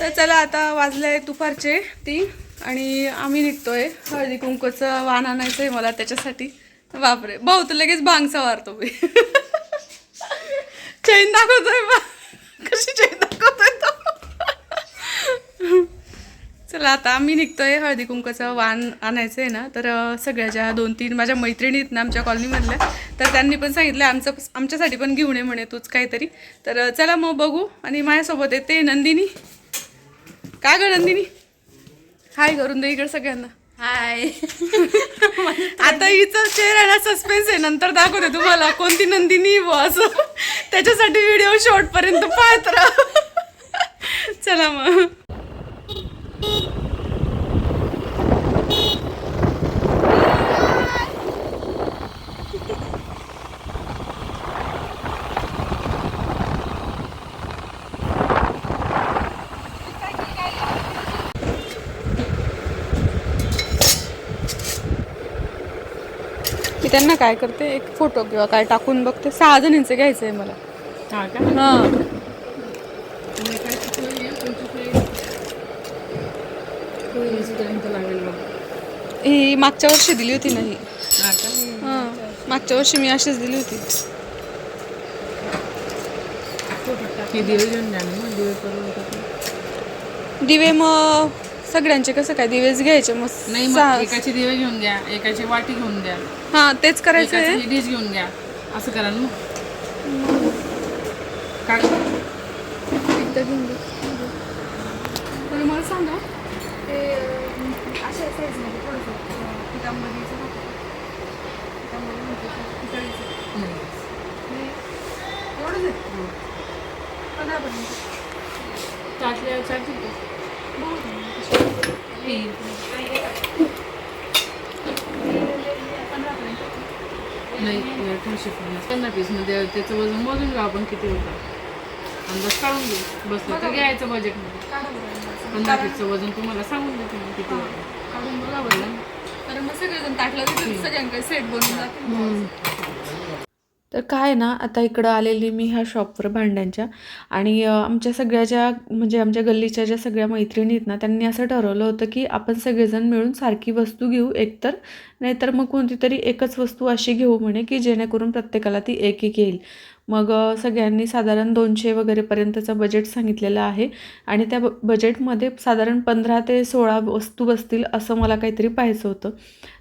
तर चला आता वाजले दुपारचे ती आणि आम्ही निघतोय. हळदी कुंकूचं वाण आणायचं आहे मला त्याच्यासाठी. बापरे भाऊ तर लगेच भांग सवारतो मी चैन दाखवतोय बा. कशी चैन दाखवतोय तो? चला आता आम्ही निघतोय. हळदी कुंकाचं वाण आणायचं आहे ना तर सगळ्या ज्या दोन तीन माझ्या मैत्रिणी आहेत ना आमच्या कॉलनीमधल्या तर त्यांनी पण सांगितलं आमचं आमच्यासाठी पण घेऊन ये म्हणे तूच काहीतरी. तर चला मग बघू आणि माझ्यासोबत येते नंदिनी. काय ग नंदिनी? हाय करून दे इकडे सगळ्यांना. हाय आता हिचा चेहऱ्याला सस्पेन्स आहे. नंतर दाखवते तुम्हाला कोणती नंदिनी व असं. त्याच्यासाठी व्हिडिओ शॉर्ट पर्यंत पाहत राहा. चला मग. मी त्यांना काय करते एक फोटो किंवा काय टाकून बघते. सहा जणींचे घ्यायचं आहे मला. हा का? हां. ही मागच्या वर्षी दिली होती ना ही. हा मागच्या वर्षी मी अशीच दिली होती. दिवे मग सगळ्यांचे कसं काय दिवेच घ्यायचे मग नाही मग सहा- एकाची दिवे घेऊन द्या एकाची वाटी घेऊन द्या हां तेच करायचं आहे एकाची डिश घेऊन द्या असं करा ना मग काय एकदा घेऊन दे. तर मला सांगा ते अं, अशा साईजमध्ये थोडंसं अं, पितांबरीचं नको? पितांबरी म्हणते का? पितळीचं. नाही. एवढंच आहे चाटल्या चाटली का? बघू तुम्ही कशी. हे. पंधरापर्यंत नाही अठराशे पन्नास पन्नास पीसमध्ये त्याचं वजन मोजून घेऊ आपण किती होतं. अंदाज काढून घेऊ बसलं तर घ्यायचं बजेटमध्ये. पंधरा पीसचं वजन तुम्हाला सांगून देते मी किती होतं. काढून बघा बरं. तर मग सगळेजण ताटलं सगळ्यांकडे सेट बनवून जातील तर काय ना आता इकडं आलेली मी ह्या शॉपवर भांड्यांच्या आणि आमच्या सगळ्या ज्या म्हणजे आमच्या गल्लीच्या ज्या सगळ्या मैत्रिणी आहेत ना त्यांनी असं ठरवलं होतं की आपण सगळेजण मिळून सारखी वस्तू घेऊ एकतर नाहीतर मग कोणती तरी एकच वस्तू अशी घेऊ म्हणे की जेणेकरून प्रत्येकाला ती एक एक येईल. मग सगळ्यांनी साधारण दोनशे वगैरेपर्यंतचं बजेट सांगितलेलं आहे. आणि त्या ब बजेटमध्ये साधारण पंधरा ते सोळा वस्तू बसतील असं मला काहीतरी पाहायचं होतं.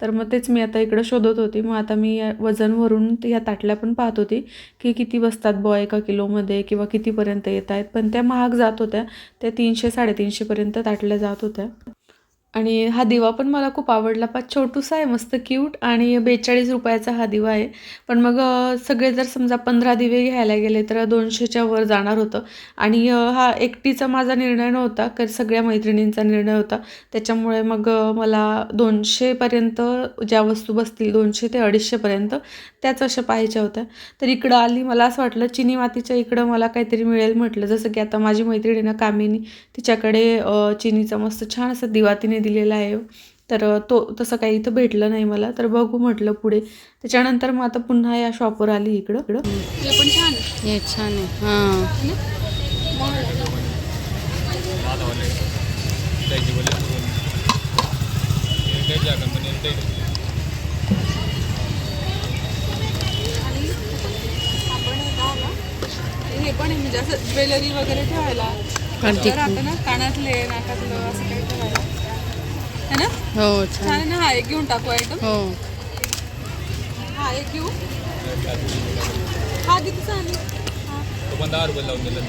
तर मग तेच मी आता इकडं शोधत होती. मग आता मी या वजनवरून या ताटल्या पण पाहत होती की किती बसतात बॉ एका किलोमध्ये किंवा कितीपर्यंत येत आहेत पण त्या महाग जात होत्या. त्या तीनशे साडेतीनशेपर्यंत ताटल्या जात होत्या. आणि हा दिवा पण मला खूप आवडला. पा छोटूसा आहे मस्त क्यूट आणि बेचाळीस रुपयाचा हा दिवा आहे. पण मग सगळे जर समजा पंधरा दिवे घ्यायला गेले तर दोनशेच्या वर जाणार होतं. आणि हा एकटीचा माझा निर्णय नव्हता तर सगळ्या मैत्रिणींचा निर्णय होता. त्याच्यामुळे मग मला दोनशेपर्यंत ज्या वस्तू बसतील दोनशे ते अडीचशेपर्यंत त्याच अशा पाहायच्या होत्या. तर इकडं आली मला असं वाटलं चिनी मातीच्या इकडं मला काहीतरी मिळेल म्हटलं. जसं की आता माझी मैत्रिणीनं ना कामिनी तिच्याकडे चिनीचा मस्त छान असं दिवा तिने दिलेला आहे. तर तो तसं काही इथं भेटलं नाही मला. तर बघू म्हटलं पुढे. त्याच्यानंतर मग आता पुन्हा या शॉपवर आली इकडं. इकडं. हे पण छान आहे. हे छान आहे. हां. हे पण म्हणजे असं ज्वेलरी वगैरे ठेवायला. कानातले नाकातलं असं काही ठेवायला. ना? हो छान आहे ना? हा एक घेऊन टाकू आयटम हो. हा एक घेऊ. हा कितीचा आहे हा. पण दहा रुपये लावून दिलं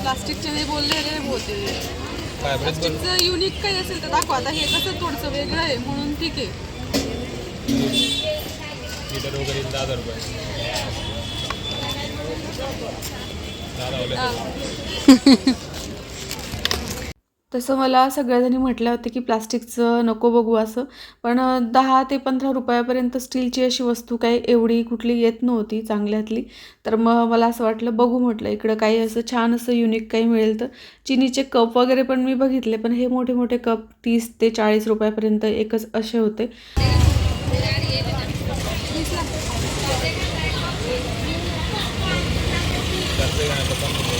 प्लास्टिकचे हे बोलले रे होते प्लास्टिकचं युनिक काही असेल तर दाखवा. आता हे कसं थोडंसं वेगळं आहे म्हणून ठीक आहे. लिटर वगैरे दहा हजार रुपये. हा. तसं मला सगळ्याजणी म्हटलं होतं की प्लास्टिकचं नको बघू असं. पण दहा ते पंधरा रुपयापर्यंत स्टीलची अशी वस्तू काही एवढी कुठली येत नव्हती चांगल्यातली. तर मग मला असं वाटलं बघू म्हटलं इकडं काही असं छान असं युनिक काही मिळेल तर. चिनीचे कप वगैरे पण मी बघितले पण हे मोठे मोठे कप तीस ते चाळीस रुपयापर्यंत एकच असे होते रुपये घेणार तर पंधरा रुपये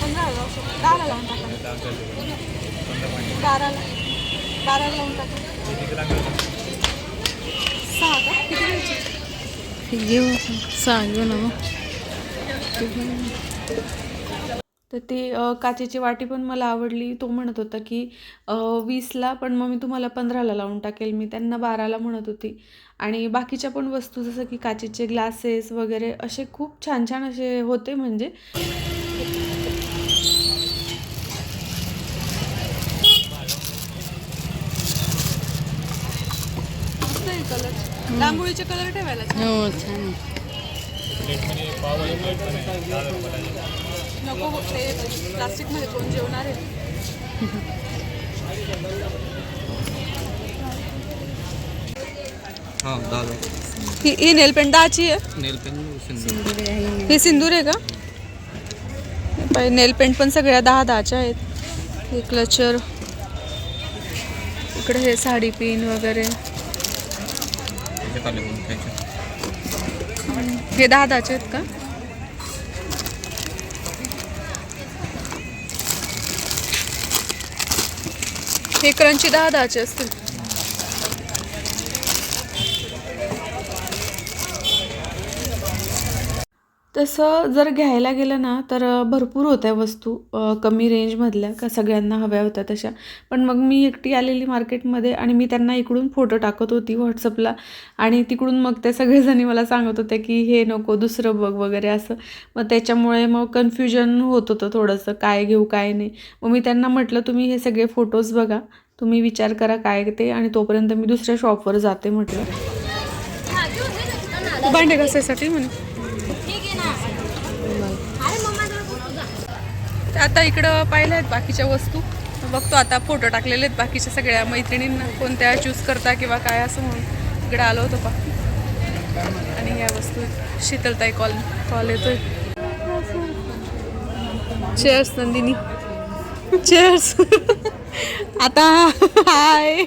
पंधरा लावू शकतो दहाला लावून टाका आता आमच्या इकडे पंधरा पाणी बाराला बाराला लावून टाका. किती लागणार सहा का? किती घ्यायचे घेऊ. सहा घेऊ ना मग. तर ती काचेची वाटी पण मला आवडली. तो म्हणत होता की वीसला पण मग मी तुम्हाला पंधराला लावून टाकेल. मी त्यांना बाराला म्हणत होती. आणि बाकीच्या पण वस्तू जसं की काचेचे ग्लासेस वगैरे असे खूप छान छान असे होते म्हणजे. कलर रांगोळीचे कलर ठेवायला हो छान आहे. नको ते कोण जेवणार आहे? हां ही ही नेल पेंट दहाची आहे नेल पेन हे. सिंदूर आहे का? नेल पेंट पण सगळ्या दहा दहाच्या आहेत. हे क्लचर इकडे हे साडी पिन वगैरे. करण्यात आले म्हणून त्याचे. हे दहा दहाचे आहेत का? हे क्रंची दहा दहाचे असतील. तसं जर घ्यायला गेलं ना तर भरपूर होत्या वस्तू कमी रेंजमधल्या का सगळ्यांना हव्या होत्या तशा. पण मग मी एकटी आलेली मार्केटमध्ये आणि मी त्यांना इकडून फोटो टाकत होती व्हॉट्सअपला आणि तिकडून मग ते सगळेजणी मला सांगत होते की हे नको दुसरं बघ वगैरे असं. मग त्याच्यामुळे मग कन्फ्युजन होत होतं थोडंसं काय घेऊ काय नाही. मग मी त्यांना म्हटलं तुम्ही हे सगळे फोटोज बघा. तुम्ही विचार करा काय ते आणि तोपर्यंत मी दुसऱ्या शॉपवर जाते म्हटलं. भांडे घासायसाठी म्हणे. आता इकडं पाहिल्या आहेत बाकीच्या वस्तू. बघतो आता फोटो टाकलेले आहेत बाकीच्या सगळ्या मैत्रिणींना कोणत्या चूज करता किंवा काय असं म्हणून इकडं आलो होतो पा आणि या वस्तू. शीतलताई कॉल कॉल येतोय. चेअर्स नंदिनी. चेअर्स आता हाय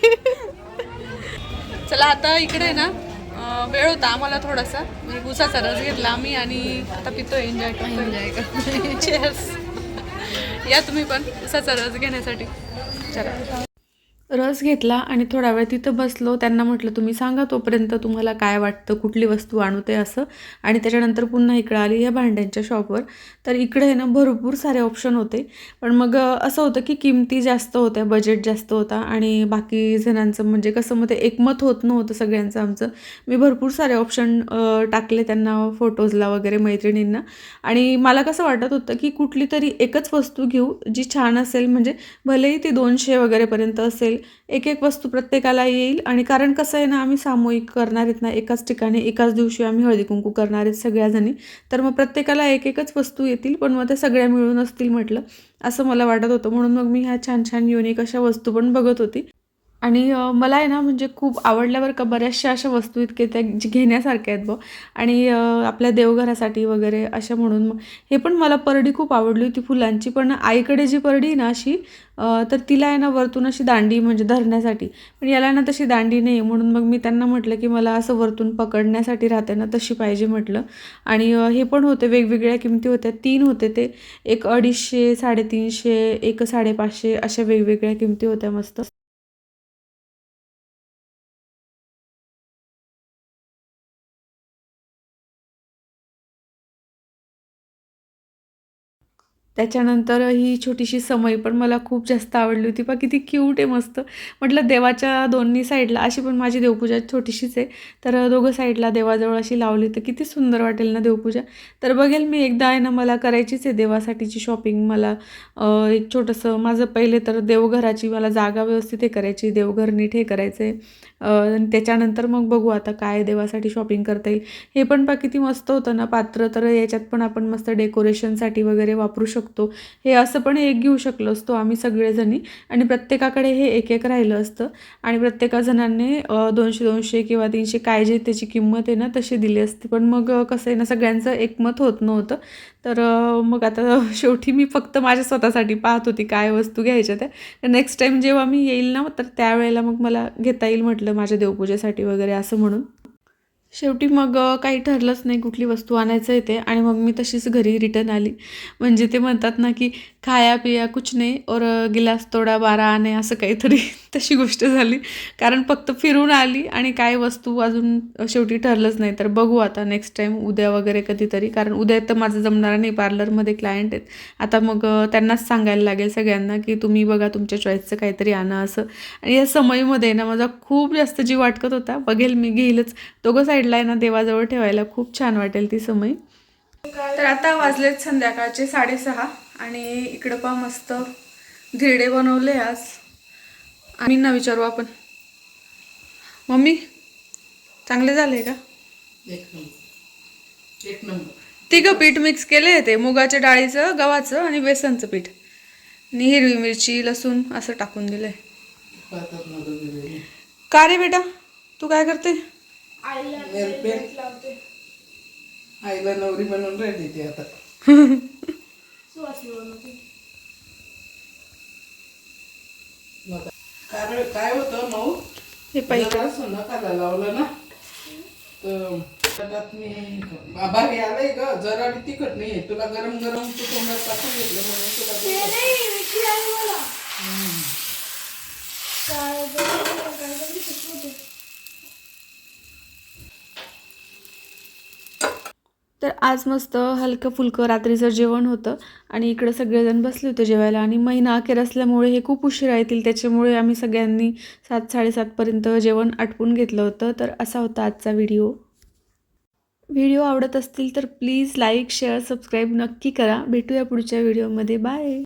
चला आता इकडे ना वेळ होता आम्हाला थोडासा. म्हणजे उसाचा रस घेतला आम्ही आणि आता पितो एन्जॉय करतो एन्जॉय करतो चेअर्स या तुम्ही पण उसाचा रस घेण्यासाठी. चला. रस घेतला आणि थोडा वेळ तिथं बसलो. त्यांना म्हटलं तुम्ही सांगा तोपर्यंत तुम्हाला काय वाटतं कुठली वस्तू आणू ते असं. आणि त्याच्यानंतर पुन्हा इकडं आली या भांड्यांच्या शॉपवर. तर इकडे ना भरपूर सारे ऑप्शन होते. पण मग असं होतं की किमती जास्त होत्या बजेट जास्त होता आणि बाकी जणांचं म्हणजे कसं मग ते एकमत होत नव्हतं सगळ्यांचं आमचं. मी भरपूर सारे ऑप्शन टाकले त्यांना फोटोजला वगैरे मैत्रिणींना. आणि मला कसं वाटत होतं की कुठली तरी एकच वस्तू घेऊ जी छान असेल. म्हणजे भलेही ती दोनशे वगैरेपर्यंत असेल एक एक वस्तू प्रत्येकाला येईल. आणि कारण कसं आहे ना आम्ही सामूहिक करणार आहेत ना एकाच ठिकाणी एकाच दिवशी आम्ही हळदी कुंकू करणार आहेत सगळ्याजणी. तर मग प्रत्येकाला एक एकच वस्तू येतील पण मग त्या सगळ्या मिळून असतील म्हटलं असं मला वाटत होतं. म्हणून मग मी ह्या छान छान युनिक अशा वस्तू पण बघत होती. आणि मला आहे ना म्हणजे खूप आवडल्यावर का बऱ्याचशा अशा वस्तू इतके त्या जी घेण्यासारख्या आहेत बघ. आणि आपल्या देवघरासाठी वगैरे अशा म्हणून मग हे पण मला परडी खूप आवडली होती फुलांची. पण आईकडे जी परडी आहे ना अशी तर तिला आहे ना वरतून अशी दांडी म्हणजे धरण्यासाठी पण याला ना तशी दांडी नाही आहे म्हणून मग मी त्यांना म्हटलं की मला असं वरतून पकडण्यासाठी राहते ना तशी पाहिजे म्हटलं. आणि हे पण होते वेगवेगळ्या किमती होत्या. तीन होते ते. एक अडीचशे साडेतीनशे एक साडेपाचशे अशा वेगवेगळ्या किमती होत्या मस्त. त्याच्यानंतर ही छोटीशी समई पण मला खूप जास्त आवडली होती. पा किती क्यूट आहे मस्त. म्हटलं देवाच्या दोन्ही साईडला अशी पण माझी देवपूजा छोटीशीच आहे. तर दोघं साईडला देवाजवळ अशी लावली तर किती सुंदर वाटेल ना देवपूजा. तर बघेल मी एकदा आहे ना मला करायचीच आहे देवासाठीची शॉपिंग मला एक छोटंसं माझं पहिले तर देवघराची मला जागा व्यवस्थित हे करायची देवघर नीट हे करायचं आहे आणि त्याच्यानंतर मग बघू आता काय देवासाठी शॉपिंग करता येईल. हे पण पा किती मस्त होतं ना पात्र तर याच्यात पण आपण मस्त डेकोरेशनसाठी वगैरे वापरू शकतो. हे असं पण एक घेऊ शकलो असतो आम्ही सगळेजणी. आणि प्रत्येकाकडे हे एक एक राहिलं असतं. आणि प्रत्येका जणांनी दोनशे दोनशे किंवा तीनशे काय जे त्याची किंमत आहे ना तशी दिली असती. पण मग कसं आहे ना सगळ्यांचं एकमत होत नव्हतं. तर मग आता शेवटी मी फक्त माझ्या स्वतःसाठी पाहत होती काय वस्तू घ्यायच्या त्या. नेक्स्ट टाईम जेव्हा मी येईल ना तर त्यावेळेला मग मला घेता येईल म्हटलं माझ्या देवपूजेसाठी वगैरे असं म्हणून. शेवटी मग काही ठरलंच नाही कुठली वस्तू आणायचं आहे ते. आणि मग मी तशीच घरी रिटर्न आली. म्हणजे ते म्हणतात ना की खाया पिया कुछ नाही. और गिलास तोडा बारा आणे असं काहीतरी तशी गोष्ट झाली. कारण फक्त फिरून आली आणि काय वस्तू अजून शेवटी ठरलंच नाही. तर बघू आता नेक्स्ट टाईम उद्या वगैरे कधीतरी. कारण उद्या तर माझं जमणार नाही. पार्लरमध्ये क्लायंट आहेत. आता मग त्यांनाच सांगायला लागेल सगळ्यांना की तुम्ही बघा तुमच्या चॉईसचं काहीतरी आणा असं. आणि या समयमध्ये ना माझा खूप जास्त जीव वाटकत होता. बघेल मी घेईलच. दोघं साईडला आहे ना देवाजवळ ठेवायला खूप छान वाटेल ती समय. तर आता वाजलेत संध्याकाळचे साडेसहा. आणि इकडं पहा मस्त धिरडे बनवले आज. आम्ही ना विचारू आपण. मम्मी चांगले झाले का? एक नंबर एक नंबर. तिघं पीठ मिक्स केले ते मुगाच्या डाळीचं गव्हाचं आणि बेसनचं पीठ. आणि हिरवी मिरची लसूण असं टाकून दिलंय. का रे बेटा? तू काय करते? आईला नवरी बनवून राहिली ती आता. कारण काय होतं मऊ? हे जरा सुनकाला लावलं ना? तर त्याच्यात मी बाबा हे आलंय ग. जरा तिखट नाही तुला गरम गरम तू तोंडात टाकून घेतलं म्हणून तुला तिखट. तर आज मस्त हलकं फुलकं रात्रीचं जेवण होतं आणि इकडं सगळेजण बसले होते जेवायला आणि महिना अखेर असल्यामुळे हे खूप उशिरा येतील त्याच्यामुळे आम्ही सगळ्यांनी सात साडेसातपर्यंत जेवण आटपून घेतलं होतं. तर असा होता आजचा व्हिडिओ. व्हिडिओ आवडत असतील तर प्लीज लाईक शेअर सबस्क्राईब नक्की करा. भेटूया पुढच्या व्हिडिओमध्ये. बाय!